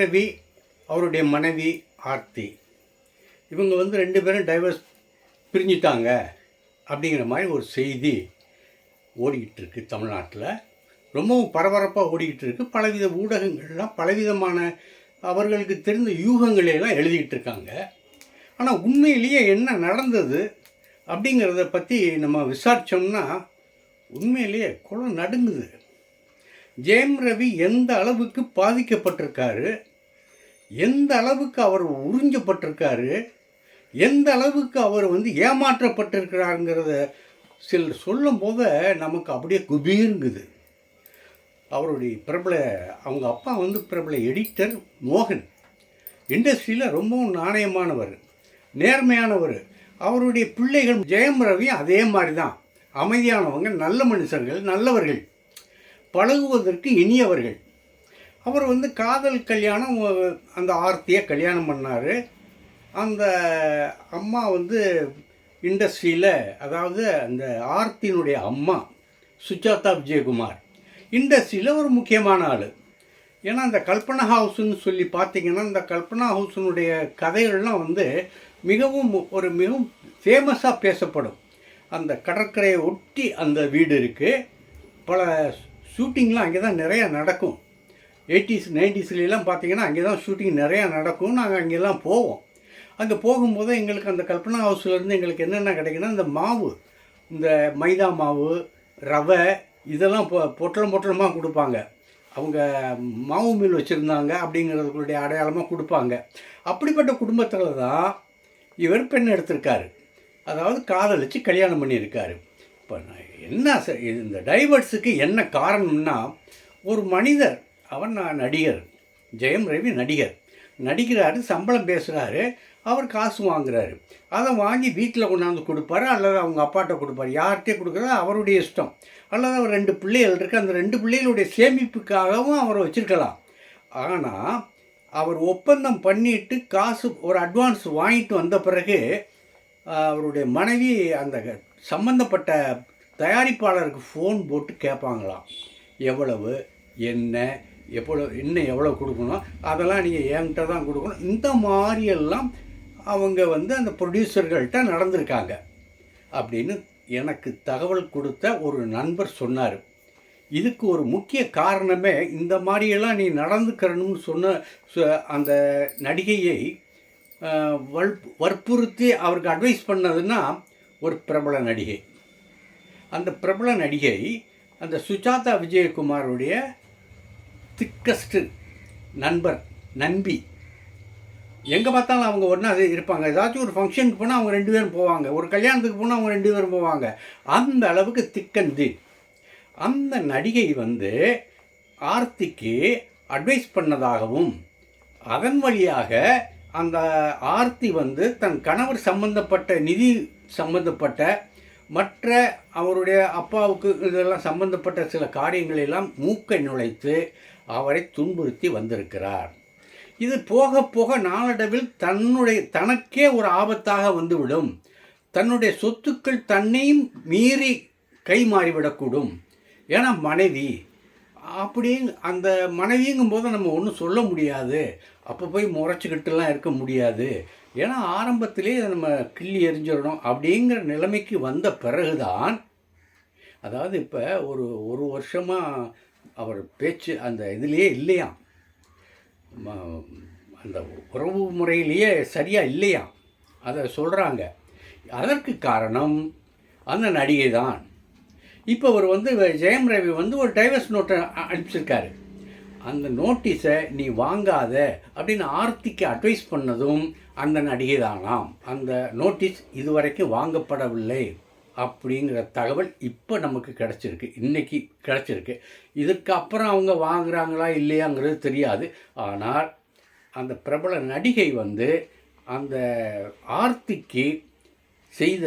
ரவி அவருடைய மனைவி ஆர்த்தி. இவங்க வந்து ரெண்டு பேரும் டைவர்ஸ் பிரிஞ்சிட்டாங்க அப்படிங்கிற மாதிரி ஒரு செய்தி ஓடிக்கிட்டு இருக்கு தமிழ்நாட்டில். ரொம்பவும் பரபரப்பாக ஓடிக்கிட்டு இருக்கு பலவித ஊடகங்கள்லாம் பலவிதமான அவர்களுக்கு தெரிந்த யூகங்களையெல்லாம் எழுதிக்கிட்டு இருக்காங்க ஆனால் உண்மையிலேயே என்ன நடந்தது அப்படிங்கிறத பற்றி நம்ம விசாரித்தோம்னா உண்மையிலேயே குளம் நடுங்குது. ஜெயம் ரவி எந்த அளவுக்கு பாதிக்கப்பட்டிருக்காரு? எந்த அளவுக்கு அவர் உறிஞ்சப்பட்டிருக்காரு எந்த அளவுக்கு அவர் வந்து ஏமாற்றப்பட்டிருக்கிறாருங்கிறத சிலர் சொல்லும் போது நமக்கு அப்படியே குபீருங்குது. அவருடைய பிரபல அவங்க அப்பா வந்து பிரபல எடிட்டர் மோகன். இண்டஸ்ட்ரியில் ரொம்பவும் நாணயமானவர் நேர்மையானவர். அவருடைய பிள்ளைகள் ஜெயம் ரவி அதே மாதிரி தான் அமைதியானவங்க நல்ல மனுஷர்கள் நல்லவர்கள். பழகுவதற்கு இனியவர்கள். அவர் வந்து காதல் கல்யாணம் அந்த ஆர்த்தியை கல்யாணம் பண்ணார். அந்த அம்மா வந்து இண்டஸ்ட்ரியில் அதாவது அந்த ஆர்த்தியினுடைய அம்மா சுஜாதா விஜயகுமார். இண்டஸ்ட்ரியில் ஒரு முக்கியமான ஆள். ஏன்னா அந்த கல்பனா ஹவுஸ்னு சொல்லி பார்த்தீங்கன்னா இந்த கல்பனா ஹவுஸினுடைய கதைகள்லாம் வந்து மிகவும் ஒரு மிகவும் ஃபேமஸாக பேசப்படும். அந்த கடற்கரையை ஒட்டி அந்த வீடு இருக்குது பல ஷூட்டிங்லாம் அங்கே தான் நிறையா நடக்கும். எயிட்டிஸ் நைன்டிஸ்லாம் பார்த்தீங்கன்னா அங்கே தான் ஷூட்டிங் நிறையா நடக்கும். நாங்கள் அங்கெல்லாம் போவோம். அங்கே போகும்போது எங்களுக்கு அந்த கல்பனா ஹவுஸ்லேருந்து எங்களுக்கு என்னென்ன கிடைக்குன்னா இந்த மாவு இந்த மைதா மாவு ரவை இதெல்லாம் பொ பொட்டலம் பொட்டலமாக கொடுப்பாங்க. அவங்க மாவு மில் வச்சுருந்தாங்க அப்படிங்கிறதுக்குடைய அடையாளமாக கொடுப்பாங்க. அப்படிப்பட்ட குடும்பத்தில் தான் இவர் பெண் எடுத்திருக்காரு. அதாவது காதலிச்சு கல்யாணம் பண்ணியிருக்காரு. இப்போ நான் என்ன இந்த டைவர்ஸுக்கு என்ன காரணம்னா ஒரு மனிதர் அவன் நான் நடிகர். ஜெயம் ரவி நடிகர். நடிக்கிறாரு சம்பளம் பேசுகிறாரு அவர் காசு வாங்குறாரு. அதை வாங்கி வீட்டில் கொண்டாந்து கொடுப்பாரு அல்லது அவங்க அப்பாட்ட கொடுப்பாரு? யார்கிட்டே கொடுக்குறதோ அவருடைய இஷ்டம். அல்லது அவர் ரெண்டு பிள்ளைகள் இருக்கு அந்த ரெண்டு பிள்ளைகளுடைய சேமிப்புக்காகவும் அவரை வச்சிருக்கலாம். ஆனால் அவர் ஒப்பந்தம் பண்ணிட்டு காசு ஒரு அட்வான்ஸ் வாங்கிட்டு வந்த பிறகு அவருடைய மனைவி அந்த சம்பந்தப்பட்ட தயாரிப்பாளருக்கு ஃபோன் போட்டு கேட்பாங்களாம் எவ்வளவு என்ன எவ்வளோ இன்னும் எவ்வளோ கொடுக்கணும் அதெல்லாம் நீங்கள் என்கிட்ட தான் கொடுக்கணும். இந்த மாதிரியெல்லாம் அவங்க வந்து அந்த ப்ரொடியூசர்கள்ட்ட நடந்திருக்காங்க. அப்படின்னு எனக்கு தகவல் கொடுத்த ஒரு நண்பர் சொன்னார். இதுக்கு ஒரு முக்கிய காரணமே இந்த மாதிரியெல்லாம் நீ நடந்துக்கிறணும்னு சொன்ன அந்த நடிகையை வல் வற்புறுத்தி அவருக்கு அட்வைஸ் பண்ணதுன்னா ஒரு பிரபல நடிகை. அந்த பிரபல நடிகை அந்த சுஜாதா விஜயகுமாருடைய திக்கஸ்ட்டு நண்பர் நண்பி. எங்கே பார்த்தாலும் அவங்க ஒன்றா இருப்பாங்க. ஏதாச்சும் ஒரு ஃபங்க்ஷனுக்கு போனால் அவங்க ரெண்டு பேரும் போவாங்க. ஒரு கல்யாணத்துக்கு போனால் அவங்க ரெண்டு பேரும் போவாங்க. அந்த அளவுக்கு திக்கந்து அந்த நடிகை வந்து ஆர்த்திக்கு அட்வைஸ் பண்ணதாகவும் அதன் வழியாக அந்த ஆர்த்தி வந்து தன் கணவர் சம்பந்தப்பட்ட நிதி சம்பந்தப்பட்ட மற்ற அவருடைய அப்பாவுக்கு இதெல்லாம் சம்பந்தப்பட்ட சில காரியங்களை எல்லாம் மூக்கை நுழைத்து அவரை துன்புறுத்தி வந்திருக்கிறார். இது போக போக நாளடைவில் தன்னுடைய தனக்கே ஒரு ஆபத்தாக வந்துவிடும். தன்னுடைய சொத்துக்கள் தன்னையும் மீறி கை மாறிவிடக்கூடும். ஏன்னா மனைவி. அப்படி அந்த மனைவிங்கும் போது நம்ம ஒன்றும் சொல்ல முடியாது. அப்போ போய் முறைச்சிக்கிட்டுலாம் இருக்க முடியாது. ஏன்னா ஆரம்பத்திலே நம்ம கிள்ளி எரிஞ்சிடணும் அப்படிங்கிற நிலைமைக்கு வந்த பிறகுதான் அதாவது இப்போ ஒரு ஒரு வருஷமாக அவர் பேச்சு அந்த இதுலேயே இல்லையாம் அந்த உறவு முறையிலேயே சரியாக இல்லையாம் அதை சொல்கிறாங்க அதற்கு காரணம் அந்த நடிகை தான். இப்போ அவர் வந்து ஜெயம் ரவி வந்து ஒரு டைவர்ஸ் நோட்டை அனுப்பிச்சிருக்காரு. அந்த நோட்டீஸை நீ வாங்காத அப்படின்னு ஆர்த்திக்கு அட்வைஸ் பண்ணதும் அந்த நடிகை தானாம். அந்த நோட்டீஸ் இதுவரைக்கும் வாங்கப்படவில்லை. அப்படிங்கிற தகவல் இப்போ நமக்கு கிடச்சிருக்கு. இன்றைக்கி கிடச்சிருக்கு. இதுக்கப்புறம் அவங்க வாங்குறாங்களா இல்லையாங்கிறது தெரியாது. ஆனால் அந்த பிரபல நடிகை வந்து அந்த ஆர்த்திக்கு செய்த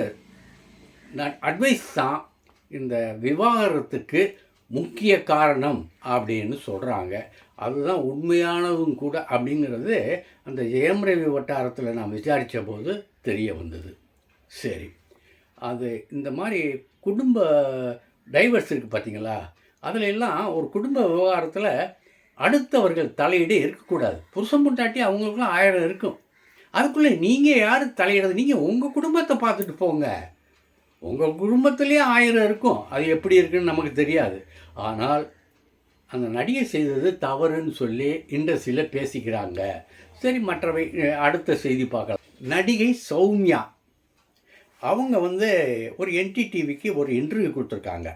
அட்வைஸ் தான் இந்த விவாகரத்துக்கு முக்கிய காரணம் அப்படின்னு சொல்கிறாங்க அதுதான் உண்மையானதும் கூட அப்படிங்கிறது அந்த ஜெயம் ரவி வட்டாரத்தில் நான் விசாரித்த போது தெரிய வந்தது. சரி. அது இந்த மாதிரி குடும்ப டைவர்ஸ் இருக்குது பார்த்தீங்களா அதில் எல்லாம் ஒரு குடும்ப விவகாரத்தில் அடுத்தவர்கள் தலையீடு இருக்கக்கூடாது. புருஷன் பொண்டாட்டி அவங்களுக்குலாம் ஆயிரம் இருக்கும். அதுக்குள்ளே நீங்கள் யார் தலையிடுறது? நீங்கள் உங்கள் குடும்பத்தை பார்த்துட்டு போங்க. உங்கள் குடும்பத்துலேயே ஆயிரம் இருக்கும். அது எப்படி இருக்குன்னு நமக்கு தெரியாது. ஆனால் அந்த நடிகை செய்தது தவறுன்னு சொல்லி இண்டஸ்ட்ரியில் பேசிக்கிறாங்க. சரி மற்றவை அடுத்த செய்தி பார்க்கலாம். நடிகை சௌமியா. அவங்க வந்து ஒரு என்டிடிவிக்கு ஒரு இன்டர்வியூ கொடுத்துருக்காங்க.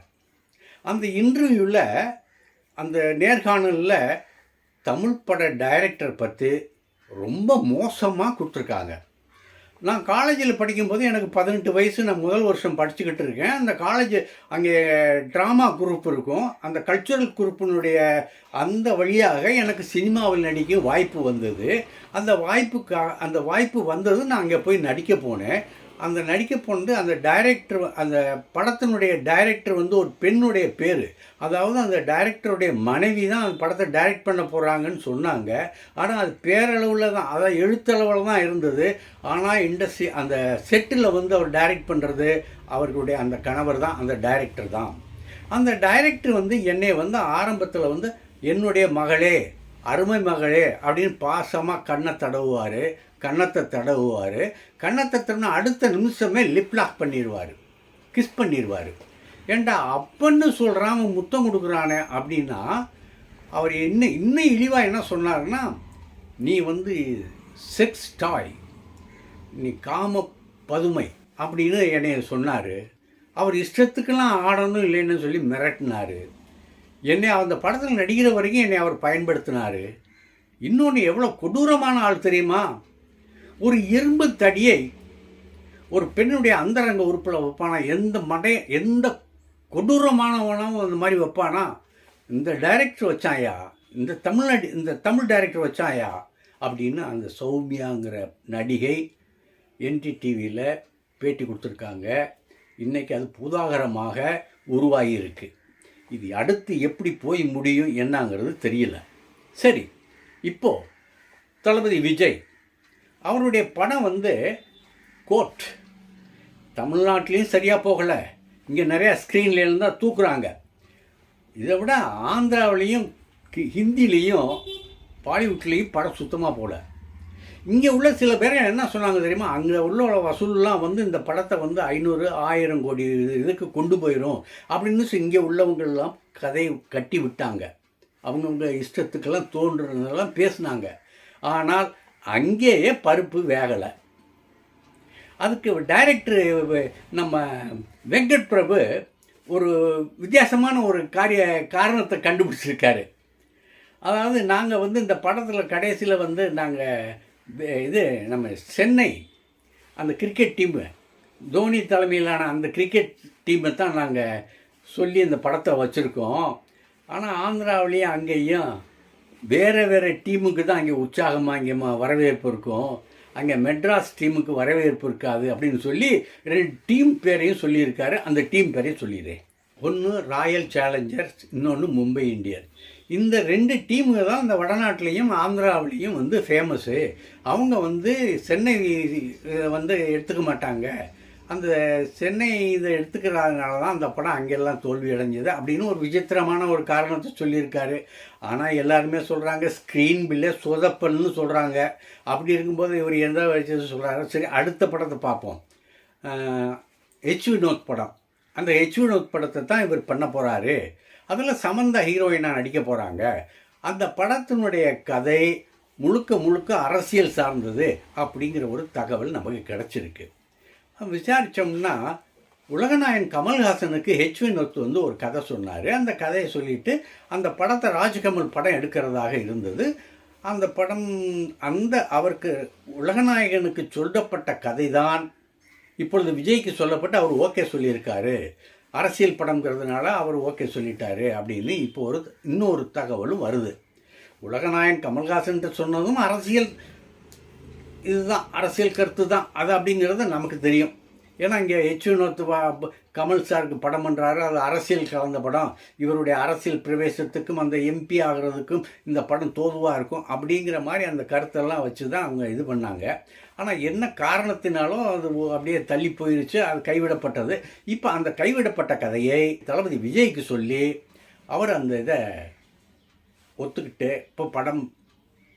அந்த இன்டர்வியூவில் அந்த நேர்காணலில் தமிழ் பட டைரக்டர் பற்றி ரொம்ப மோசமாக கொடுத்துருக்காங்க. நான் காலேஜில் படிக்கும்போது எனக்கு பதினெட்டு வயசு நான் முதல் வருஷம் படிச்சுக்கிட்டு இருக்கேன். அந்த காலேஜ் அங்கே ட்ராமா குரூப் இருக்கும். அந்த கல்ச்சுரல் குரூப்பினுடைய அந்த வழியாக எனக்கு சினிமாவில் நடிக்க வாய்ப்பு வந்தது. அந்த வாய்ப்புக்கா அந்த வாய்ப்பு வந்தது நான் அங்கே போய் நடிக்க போனேன். அந்த நடிக்க போனது அந்த டைரக்டர் அந்த படத்தினுடைய டைரக்டர் வந்து ஒரு பெண்ணுடைய பேர். அதாவது அந்த டைரக்டருடைய மனைவி தான் அந்த படத்தை டைரக்ட் பண்ண போகிறாங்கன்னு சொன்னாங்க. ஆனால் அது பேரளவில் தான் அதாவது எழுத்தளவில் தான் இருந்தது. ஆனால் இண்டஸ்ட்ரி அந்த செட்டில் வந்து அவர் டைரக்ட் பண்ணுறது அவர்களுடைய அந்த கணவர் தான் அந்த டைரக்டர் தான். அந்த டைரக்டர் வந்து என்னை வந்து ஆரம்பத்தில் வந்து என்னுடைய மகளே அருமை மகளே அப்படின்னு பாசமாக கண்ணை தடவுவார். கன்னத்தை தடவுவார். கன்னத்தை தடவினா அடுத்த நிமிஷமே லிப்லாக் பண்ணிடுவார் கிஸ் பண்ணிடுவார் ஏண்டா அப்பன்னு சொல்கிறான் அவன் முத்தம் கொடுக்குறானே அப்படின்னா அவர் என்ன இன்னும் இழிவாக என்ன சொன்னாருன்னா நீ வந்து செக்ஸ் டாய் நீ காம பதுமை அப்படின்னு என்னைய சொன்னார். அவர் இஷ்டத்துக்கெல்லாம் ஆடணும் இல்லைன்னு சொல்லி மிரட்டினார். என்னை அந்த படத்தில் நடிக்கிற வரைக்கும் என்னை அவர் பயன்படுத்தினார். இன்னொன்று எவ்வளோ கொடூரமான ஆள் தெரியுமா? ஒரு இரும்பு தடியை ஒரு பெண்ணுடைய அந்தரங்க உறுப்பில் வைப்பானா? எந்த மடைய எந்த கொடூரமானவனாவும் அந்த மாதிரி வைப்பானா? இந்த டைரக்டர் வச்சாயா? இந்த தமிழ்நாடு இந்த தமிழ் டைரக்டர் வச்சாயா? அப்படின்னு அந்த சௌமியாங்கிற நடிகை என்டி டிவியில் பேட்டி கொடுத்துருக்காங்க. இன்றைக்கி அது புதாகரமாக உருவாகியிருக்கு. இது அடுத்து எப்படி போய் முடியும் என்னங்கிறது தெரியல. சரி இப்போது தளபதி விஜய் அவருடைய படம் வந்து கோட் தமிழ்நாட்டிலையும் சரியாக போகலை. இங்கே நிறையா ஸ்க்ரீன்லேருந்து இருந்தால் தூக்குறாங்க. இதை விட ஆந்திராவிலையும் கி- ஹிந்திலையும் பாலிவுட்லேயும் படம் சுத்தமாக போகல. இங்கே உள்ள சில பேர் என்ன சொன்னாங்க தெரியுமா? அங்கே உள்ள வசூல்லாம் வந்து இந்த படத்தை வந்து ஐநூறு ஆயிரம் கோடி இதுக்கு கொண்டு போயிடும் அப்படின்னு சொல்லி இங்கே உள்ளவங்கள்லாம் கதையை கட்டி விட்டாங்க. அவங்கவுங்க இஷ்டத்துக்கெல்லாம் தோன்றதெல்லாம் பேசினாங்க. ஆனால் அங்கேயே பருப்பு வேகலை. அதுக்கு டைரக்டர் நம்ம வெங்கட் பிரபு ஒரு வித்தியாசமான ஒரு காரிய காரணத்தை கண்டுபிடிச்சிருக்காரு. அதாவது நாங்கள் வந்து இந்த படத்தில் கடைசியில் வந்து நாங்கள் இது நம்ம சென்னை அந்த கிரிக்கெட் டீமு தோனி தலைமையிலான அந்த கிரிக்கெட் டீமை தான் நாங்கள் சொல்லி இந்த படத்தை வச்சுருக்கோம். ஆனால் ஆந்திராவிலையும் அங்கேயும் வேறு வேறு டீமுக்கு தான் அங்கே உற்சாகமாக இங்கே வரவேற்பு இருக்கும். அங்கே மெட்ராஸ் டீமுக்கு வரவேற்பு இருக்காது அப்படின்னு சொல்லி ரெண்டு டீம் பேரையும் சொல்லியிருக்காரு. அந்த டீம் பேரையும் சொல்லிடுறேன் ஒன்று ராயல் சேலஞ்சர்ஸ் இன்னொன்று மும்பை இந்தியன்ஸ். இந்த ரெண்டு டீமுங்க தான் இந்த வடநாட்டிலையும் ஆந்திராவிலையும் வந்து ஃபேமஸ்ஸு அவங்க வந்து சென்னை வந்து எடுத்துக்க மாட்டாங்க. அந்த சென்னை இதை எடுத்துக்கிறதுனால தான் அந்த படம் அங்கெல்லாம் தோல்வி அடைஞ்சது அப்படின்னு ஒரு விசித்திரமான ஒரு காரணத்தை சொல்லியிருக்காரு. ஆனால் எல்லாருமே சொல்கிறாங்க ஸ்க்ரீன் பில்லே சொதப்பல்னு சொல்கிறாங்க அப்படி இருக்கும்போது இவர் எந்த வச்சு சொல்கிறாரு சரி அடுத்த படத்தை பார்ப்போம். ஹெச் வினோத் படம். அந்த ஹெச் வினோத் படத்தை தான் இவர் பண்ண போகிறாரு அதில் சமந்தா ஹீரோயினாக நடிக்க போகிறாங்க அந்த படத்தினுடைய கதை முழுக்க முழுக்க அரசியல் சார்ந்தது அப்படிங்கிற ஒரு தகவல் நமக்கு கிடச்சிருக்கு. விசாரித்தோம்னா உலகநாயன் கமல்ஹாசனுக்கு ஹெச் வினோத் வந்து ஒரு கதை சொன்னார். அந்த கதையை சொல்லிட்டு அந்த படத்தை ராஜ்கமல் படம் எடுக்கிறதாக இருந்தது. அந்த படம் அந்த அவருக்கு உலகநாயகனுக்கு சொல்லப்பட்ட கதை தான் இப்பொழுது விஜய்க்கு சொல்லப்பட்டு அவர் ஓகே சொல்லியிருக்காரு. அரசியல் படம்ங்கிறதுனால அவர் ஓகே சொல்லிட்டாரு அப்படின்னு இப்போ ஒரு இன்னொரு தகவலும் வருது. உலகநாயன் கமல்ஹாசன் சொன்னதும் அரசியல் இதுதான் அரசியல் கருத்து தான் அது அப்படிங்கிறது நமக்கு தெரியும். ஏன்னா இங்கே ஹெச் வினோத் கமல் சாருக்கு படம் பண்ணுறாரு அது அரசியல் கலந்த படம். இவருடைய அரசியல் பிரவேசத்துக்கும் அந்த எம்பி ஆகிறதுக்கும் இந்த படம் தோதுவாக இருக்கும். அப்படிங்கிற மாதிரி அந்த கருத்தெல்லாம் வச்சு தான் அவங்க இது பண்ணாங்க. ஆனால் என்ன காரணத்தினாலும் அது அப்படியே தள்ளி போயிருச்சு. அது கைவிடப்பட்டது. இப்போ அந்த கைவிடப்பட்ட கதையை தளபதி விஜய்க்கு சொல்லி அவர் அந்த இதை ஒத்துக்கிட்டு இப்போ படம்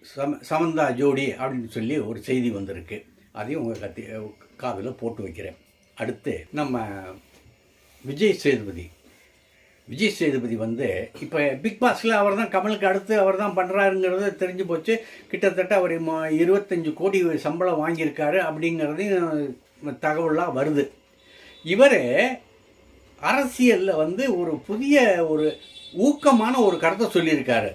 சம சமந்தா ஜோடி அப்படின்னு சொல்லி ஒரு செய்தி வந்திருக்கு. அதையும் உங்கள் கத்தி காதில் போட்டு வைக்கிறேன். அடுத்து நம்ம விஜய் சேதுபதி. விஜய் சேதுபதி வந்து இப்போ பிக் பாஸில் அவர் தான் கமலுக்கு அடுத்து அவர் தான் பண்ணுறாருங்கிறது தெரிஞ்சு போச்சு. கிட்டத்தட்ட அவர் இருபத்தஞ்சு கோடி சம்பளம் வாங்கியிருக்காரு அப்படிங்கிறதையும் தகவலாக வருது. இவர் அரசியலில் வந்து ஒரு புதிய ஒரு ஊக்கமான ஒரு கருத்தை சொல்லியிருக்காரு.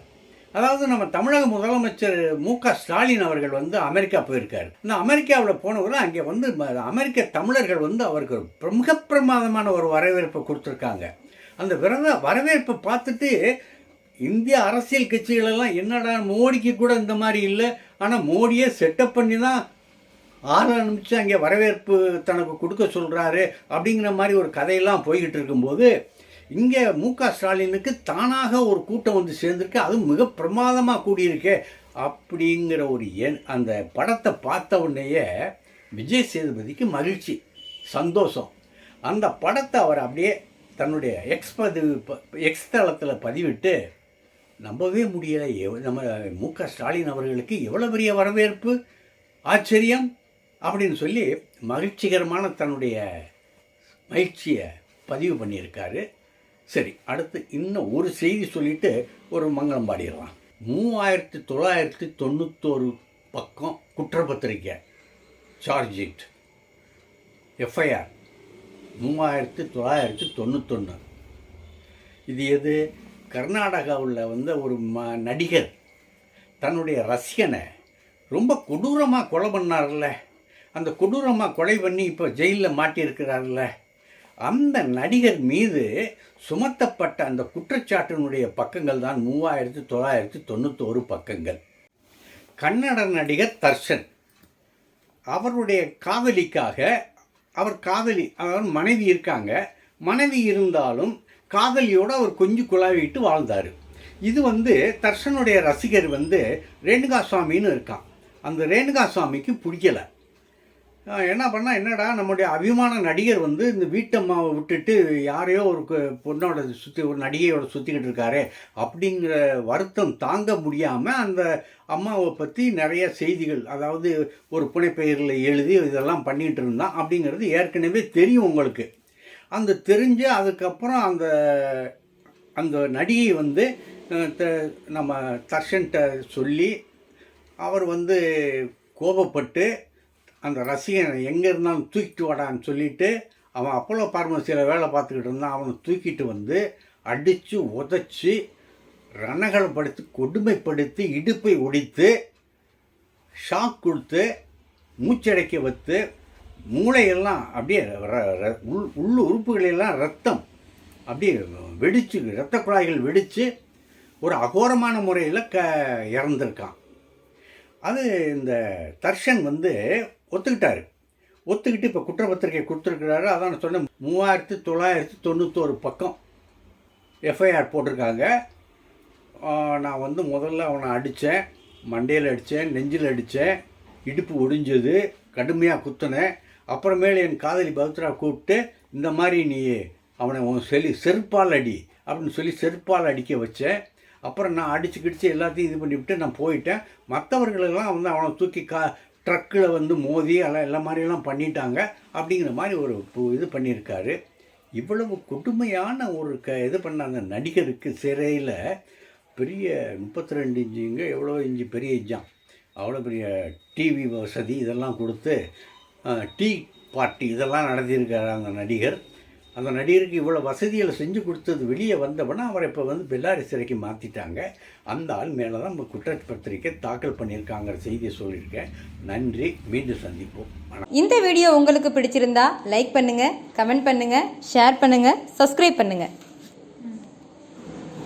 அதாவது நம்ம தமிழக முதலமைச்சர் மு க ஸ்டாலின் அவர்கள் வந்து அமெரிக்கா போயிருக்காரு. இந்த அமெரிக்காவில் போனவர் அங்கே வந்து அமெரிக்க தமிழர்கள் வந்து அவருக்கு ஒரு மிக பிரமாதமான ஒரு வரவேற்பை கொடுத்துருக்காங்க. அந்த விரத வரவேற்பை பார்த்துட்டு இந்திய அரசியல் கட்சிகளெல்லாம் என்னடா மோடிக்கு கூட இந்த மாதிரி இல்லை ஆனால் மோடியே செட்டப் பண்ணி தான் ஆறு நிமிஷம் அங்கே வரவேற்பு தனக்கு கொடுக்க சொல்கிறாரு அப்படிங்கிற மாதிரி ஒரு கதையெல்லாம் போய்கிட்டு இருக்கும்போது இங்கே மு க. ஸ்டாலினுக்கு தானாக ஒரு கூட்டம் வந்து சேர்ந்துருக்கு. அதுவும் மிக பிரமாதமாக கூடியிருக்கு அப்படிங்கிற ஒரு எண். அந்த படத்தை பார்த்த உடனேயே விஜய் சேதுபதிக்கு மகிழ்ச்சி சந்தோஷம். அந்த படத்தை அவர் அப்படியே தன்னுடைய எக்ஸ் பதிவு எக்ஸ் தளத்தில் பதிவிட்டு நம்பவே முடியலை. எவ்- நம்ம மு க. ஸ்டாலின் அவர்களுக்கு எவ்வளோ பெரிய வரவேற்பு ஆச்சரியம்? அப்படின்னு சொல்லி மகிழ்ச்சிகரமான தன்னுடைய மகிழ்ச்சியை பதிவு பண்ணியிருக்காரு. சரி அடுத்து இன்னும் ஒரு செய்தி சொல்லிட்டு ஒரு மங்களம் பாடிடலாம். மூவாயிரத்தி தொள்ளாயிரத்தி தொண்ணூத்தோரு பக்கம் குற்றப்பத்திரிக்கை சார்ஜ் ஷீட் எஃப்ஐஆர் மூவாயிரத்தி தொள்ளாயிரத்தி தொண்ணூத்தொன்று இது எது? கர்நாடகாவில் வந்த ஒரு ம நடிகர் தன்னுடைய ரசிகனை ரொம்ப கொடூரமாக கொலை பண்ணார்ல அந்த கொடூரமாக கொலை பண்ணி இப்போ ஜெயிலில் மாட்டியிருக்கிறார்ல அந்த நடிகர் மீது சுமத்தப்பட்ட அந்த குற்றச்சாட்டினுடைய பக்கங்கள் தான் மூவாயிரத்தி தொள்ளாயிரத்தி தொண்ணூத்தோரு பக்கங்கள். கன்னட நடிகர் தர்ஷன். அவருடைய காதலிக்காக அவர் காதலி அதாவது மனைவி இருக்காங்க. மனைவி இருந்தாலும் காதலியோடு அவர் கொஞ்சம் குழாவிட்டு வாழ்ந்தார். இது வந்து தர்ஷனுடைய ரசிகர் வந்து ரேணுகா சுவாமின்னு இருக்கான். அந்த ரேணுகா சுவாமிக்கு பிடிக்கல என்ன பண்ணால் என்னடா நம்முடைய அபிமான நடிகர் வந்து இந்த வீட்டம்மாவை விட்டுட்டு யாரையோ ஒரு பொண்ணோட சுற்றி ஒரு நடிகையோட சுற்றிக்கிட்டு இருக்காரு அப்படிங்கிற வருத்தம் தாங்க முடியாமல் அந்த அம்மாவை பற்றி நிறைய செய்திகள் அதாவது ஒரு புனைப்பெயரில் எழுதி இதெல்லாம் பண்ணிகிட்டு இருந்தான் அப்படிங்கிறது ஏற்கனவே தெரியும் உங்களுக்கு. அந்த தெரிஞ்சு அதுக்கப்புறம் அந்த அந்த நடிகை வந்து த- நம்ம தர்ஷன்கிட்ட சொல்லி அவர் வந்து கோபப்பட்டு அந்த ரசிகனை எங்கே இருந்தாலும் தூக்கிட்டு வாடான்னு சொல்லிட்டு அவன் அப்போலோ பார்மசியில் வேலை பார்த்துக்கிட்டு இருந்தான். அவனை தூக்கிட்டு வந்து அடித்து உதைச்சி ரணகலப்படுத்தி கொடுமைப்படுத்தி இடுப்பை ஒடித்து ஷாக் கொடுத்து மூச்சடைக்க வைத்து மூளையெல்லாம் அப்படியே ர- ர- உள் உள் உறுப்புகளெல்லாம் ரத்தம் அப்படியே வெடிச்சு இரத்த குழாய்கள் வெடித்து ஒரு அகோரமான முறையில் க இறந்துருக்கான். அது இந்த தர்ஷன் வந்து ஒத்துக்கிட்டாரு. ஒத்துக்கிட்டு இப்போ குற்றப்பத்திரிக்கை கொடுத்துருக்கிறாரு. அதான் நான் சொன்னேன் மூவாயிரத்து தொள்ளாயிரத்து தொண்ணூத்தோரு பக்கம் எஃப்ஐஆர் போட்டிருக்காங்க. நான் வந்து முதல்ல அவனை அடித்தேன் மண்டையில் அடித்தேன் நெஞ்சில் அடித்தேன் இடுப்பு ஒடிஞ்சது கடுமையாக குத்தினேன். அப்புறமேல என் காதலி பவித்ரா கூப்பிட்டு இந்த மாதிரி நீ அவனை உன் செலி செருப்பால் அடி அப்படின்னு சொல்லி செருப்பால் அடிக்க வச்சேன். அப்புறம் நான் அடித்து கிடிச்சு எல்லாத்தையும் இது பண்ணிவிட்டு நான் போயிட்டேன். மற்றவர்களெல்லாம் வந்து அவனை தூக்கி கா ட்ரக்கில் வந்து மோதி எல்லாம் எல்லா மாதிரியெல்லாம் பண்ணிட்டாங்க. அப்படிங்கிற மாதிரி ஒரு இது பண்ணியிருக்காரு. இவ்வளவு கொடுமையான ஒரு க இது பண்ண அந்த நடிகருக்கு சிறையில் பெரிய முப்பத்தி ரெண்டு இன்ச்சுங்க எவ்வளோ இன்ச்சு பெரிய இன்ச்சான் அவ்வளோ பெரிய டிவி வசதி இதெல்லாம் கொடுத்து டீ பார்ட்டி இதெல்லாம் நடத்தியிருக்காரு அந்த நடிகர். அந்த நடிகருக்கு இவ்வளோ வசதிகளை செஞ்சு கொடுத்தது வெளியே வந்தவொடனே அவரை இப்போ வந்து பெல்லாரி சிறைக்கு மாற்றிட்டாங்க அந்த ஆள் மேலே தான் நம்ம குற்றப்பத்திரிக்கை தாக்கல் பண்ணியிருக்காங்கிற செய்தியை சொல்லியிருக்கேன். நன்றி. மீண்டும் சந்திப்போம். இந்த வீடியோ உங்களுக்கு பிடிச்சிருந்தா லைக் பண்ணுங்கள் கமெண்ட் பண்ணுங்கள் ஷேர் பண்ணுங்கள் சப்ஸ்கிரைப் பண்ணுங்கள்